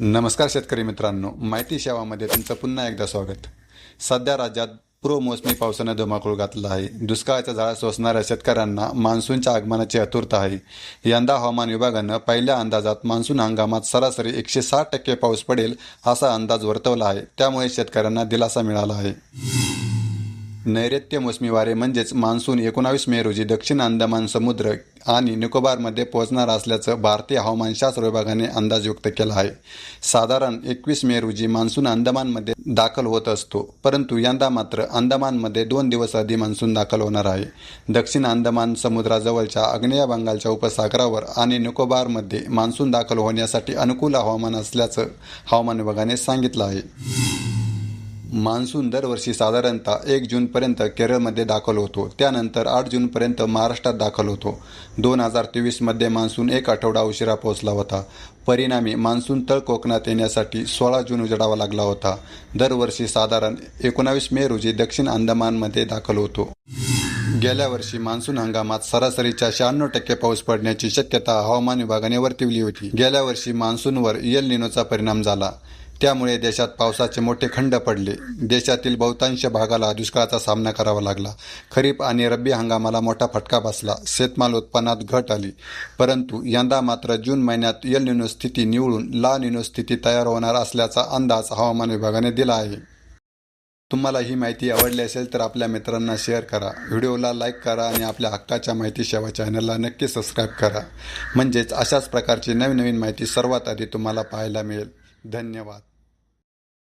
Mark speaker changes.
Speaker 1: नमस्कार शेतकरी मित्रांनो. माहिती सेवामध्ये तुमचं पुन्हा एकदा स्वागत. सध्या राज्यात पूर्व मोसमी पावसानं धुमाकूळ घातला आहे. दुष्काळाच्या जाळा सोसणाऱ्या शेतकऱ्यांना मान्सूनच्या आगमनाची आतुरता आहे. यंदा हवामान विभागानं पहिल्या अंदाजात मान्सून हंगामात सरासरी एकशे साठ टक्के पाऊस पडेल असा अंदाज वर्तवला आहे. त्यामुळे शेतकऱ्यांना दिलासा मिळाला आहे. नैऋत्य मोसमी वारे म्हणजेच मान्सून एकोणावीस मे रोजी दक्षिण अंदमान समुद्र आणि निकोबारमध्ये पोहोचणार असल्याचं भारतीय हवामानशास्त्र विभागाने अंदाज व्यक्त केला आहे. साधारण एकवीस मे रोजी मान्सून अंदमानमध्ये दाखल होत असतो परंतु यंदा मात्र अंदमानमध्ये दोन दिवस आधी मान्सून दाखल होणार आहे. दक्षिण अंदमान समुद्राजवळच्या आग्नेय बंगालच्या उपसागरावर आणि निकोबारमध्ये मान्सून दाखल होण्यासाठी अनुकूल हवामान असल्याचं हवामान विभागाने सांगितलं आहे. मान्सून दरवर्षी साधारणतः एक जूनपर्यंत केरळमध्ये दाखल होतो. त्यानंतर आठ जूनपर्यंत महाराष्ट्रात दाखल होतो. दोन हजार तेवीसमध्ये मान्सून एक आठवडा उशिरा पोहोचला होता. परिणामी मान्सून तळ कोकणात येण्यासाठी सोळा जून उजडावा लागला होता. दरवर्षी साधारण एकोणावीस मे रोजी दक्षिण अंदमानमध्ये दाखल होतो. गेल्या वर्षी मान्सून हंगामात सरासरीच्या शहाण्णव टक्के पाऊस पडण्याची शक्यता हवामान विभागाने वर्तवली होती. गेल्या वर्षी मान्सूनवर यल निनोचा परिणाम झाला. त्यामुळे देशात पावसाचे मोठे खंड पडले. देशातील बहुतांश भागाला दुष्काळाचा सामना करावा लागला. खरीप आणि रब्बी हंगामाला मोठा फटका बसला. शेतमाल उत्पन्नात घट आली. परंतु यंदा मात्र जून महिन्यात यल निनो स्थिती निवळून ला निनो स्थिती तयार होणार असल्याचा अंदाज हवामान विभागाने दिला आहे. तुम्हाला ही माहिती आवडली असेल तर आपल्या मित्रांना शेअर करा. व्हिडिओला लाईक करा आणि आपल्या हक्काच्या माहिती सेवा चॅनलला नक्की सबस्क्राईब करा. म्हणजेच अशाच प्रकारची नवीन नवीन माहिती सर्वात आधी तुम्हाला पाहायला मिळेल. धन्यवाद.